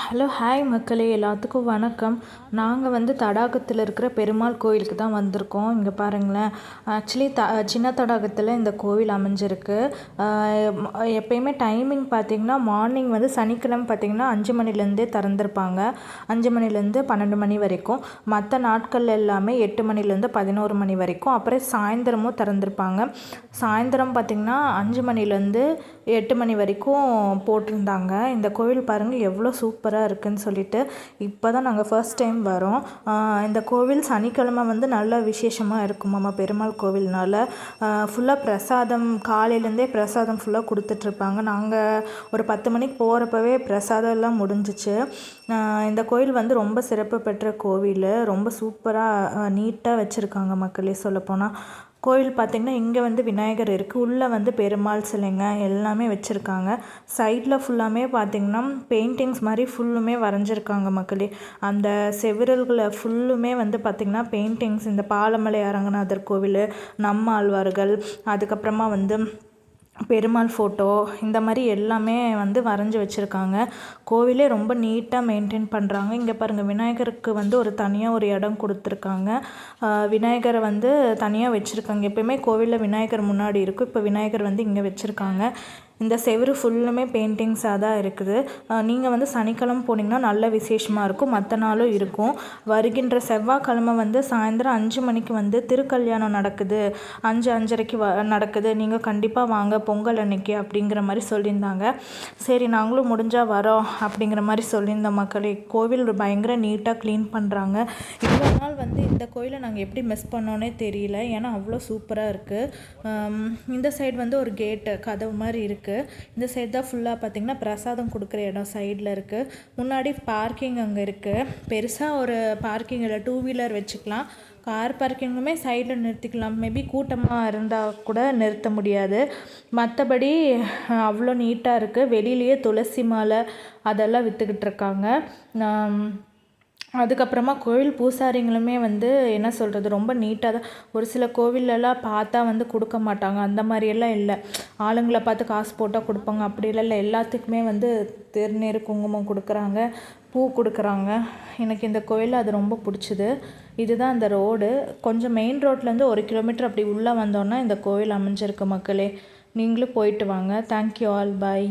Hello hi மக்களே எல்லாத்துக்கும் வணக்கம். நாங்கள் வந்து தடாகத்தில் இருக்கிற பெருமாள் கோயிலுக்கு தான் வந்திருக்கோம். இங்கே பாருங்களேன். ஆக்சுவலி த சின்ன தடாகத்தில் இந்த கோவில் அமைஞ்சிருக்கு. எப்பயுமே டைமிங் பார்த்திங்கன்னா மார்னிங் வந்து சனிக்கிழமை பார்த்திங்கன்னா அஞ்சு மணிலேருந்தே திறந்துருப்பாங்க. அஞ்சு மணிலேருந்து பன்னெண்டு மணி வரைக்கும். மற்ற நாட்கள் எல்லாமே எட்டு மணிலேருந்து பதினோரு மணி வரைக்கும். அப்புறம் சாயந்தரமும் திறந்துருப்பாங்க. சாயந்தரம் பார்த்திங்கன்னா அஞ்சு மணிலேருந்து எட்டு மணி வரைக்கும் போட்டிருந்தாங்க. இந்த கோவில் பாருங்கள் எவ்வளோ சூப்பராக இருக்குதுன்னு சொல்லிட்டு இப்போ தான் நாங்கள் ஃபர்ஸ்ட் டைம் வரோம் இந்த கோவில் சனிக்கிழமை வந்து நல்ல விசேஷமாக இருக்குமாம்மா பெருமாள் கோவில்னால. ஃபுல்லாக பிரசாதம் காலையிலேருந்தே பிரசாதம் ஃபுல்லாக கொடுத்துட்ருப்பாங்க நாங்கள் ஒரு பத்து மணிக்கு போகிறப்பவே பிரசாதம் எல்லாம் முடிஞ்சிச்சு. இந்த கோயில் வந்து ரொம்ப சிறப்பு பெற்ற கோவில். ரொம்ப சூப்பராக நீட்டாக வச்சுருக்காங்க மக்களே சொல்லப்போனால் கோயில் பார்த்திங்கன்னா இங்கே வந்து விநாயகர் இருக்குது உள்ளே வந்து பெருமாள் சிலைங்க எல்லாமே வச்சுருக்காங்க. சைடில் ஃபுல்லாமே பார்த்திங்கன்னா பெயிண்டிங்ஸ் மாதிரி ஃபுல்லுமே வரைஞ்சிருக்காங்க மக்களே. அந்த செவிரல்களை ஃபுல்லுமே வந்து பார்த்திங்கன்னா பெயிண்டிங்ஸ் இந்த பாலமலை அரங்கநாதர் கோவில் நம்ம ஆழ்வார்கள் அதுக்கப்புறமா வந்து பெருமாள் ஃபோட்டோ இந்த மாதிரி எல்லாமே வந்து வரைஞ்சி வச்சுருக்காங்க. கோவிலே ரொம்ப நீட்டாக மெயின்டைன் பண்ணுறாங்க இங்கே பாருங்கள் விநாயகருக்கு வந்து ஒரு தனியாக ஒரு இடம் கொடுத்துருக்காங்க. விநாயகரை வந்து தனியாக வச்சுருக்காங்க. எப்பயுமே கோவிலில் விநாயகர் முன்னாடி இருக்கும். இப்போ விநாயகர் வந்து இங்கே வச்சுருக்காங்க. இந்த செவரு ஃபுல்லுமே பெயிண்டிங்ஸாக தான் இருக்குது. நீங்கள் வந்து சனிக்கிழமை போனீங்கன்னா நல்ல விசேஷமாக இருக்கும். மற்ற நாளும் இருக்கும். வருகின்ற செவ்வாய்க்கிழமை வந்து சாயந்தரம் அஞ்சு மணிக்கு வந்து திருக்கல்யாணம் நடக்குது. அஞ்சு அஞ்சரைக்கு வ நடக்குது. நீங்கள் கண்டிப்பாக வாங்க பொங்கல் அன்னைக்கு அப்படிங்கிற மாதிரி சொல்லியிருந்தாங்க. சரி நாங்களும் முடிஞ்சால் வரோம் அப்படிங்கிற மாதிரி சொல்லியிருந்தோம் மக்களே கோவில் பயங்கர நீட்டாக க்ளீன் பண்ணுறாங்க இவ்வளோ நாள் வந்து இந்த கோயிலை நாங்கள் எப்படி மிஸ் பண்ணோன்னே தெரியல. ஏன்னா அவ்வளோ சூப்பராக இருக்குது இந்த சைடு வந்து ஒரு கேட்டு கதவு மாதிரி இருக்குது இருக்குது இந்த சைடு தான் ஃபுல்லாக பார்த்திங்கன்னா பிரசாதம் கொடுக்குற இடம் சைடில் இருக்குது முன்னாடி பார்க்கிங் அங்கே இருக்குது பெருசாக ஒரு பார்க்கிங் இல்லை டூ வீலர் வச்சுக்கலாம். கார் பார்க்கிங்குமே சைடில் நிறுத்திக்கலாம். மேபி கூட்டமாக இருந்தால் கூட நிறுத்த முடியாது. மற்றபடி அவ்வளோ நீட்டாக இருக்குது வெளியிலேயே துளசி மாலை அதெல்லாம் விற்றுக்கிட்டு இருக்காங்க. அதுக்கப்புறமா கோவில் பூசாரிங்களுமே வந்து என்ன சொல்கிறது ரொம்ப நீட்டாக தான். ஒரு சில கோவில்லலாம் பார்த்தா வந்து கொடுக்க மாட்டாங்க. அந்த மாதிரியெல்லாம் இல்லை. ஆளுங்களை பார்த்து காசு போட்டால் கொடுப்பாங்க. அப்படிலாம் இல்லை எல்லாத்துக்குமே வந்து திருநீர் குங்குமம் கொடுக்குறாங்க. பூ கொடுக்குறாங்க. எனக்கு இந்த கோயில் அது ரொம்ப பிடிச்சிது. இதுதான் அந்த ரோடு. கொஞ்சம் மெயின் ரோட்லேருந்து ஒரு கிலோமீட்டர் அப்படி உள்ளே வந்தோன்னா இந்த கோவில் அமைஞ்சிருக்கு மக்களே. நீங்களும் போயிட்டு வாங்க. தேங்க்யூ ஆல் பாய்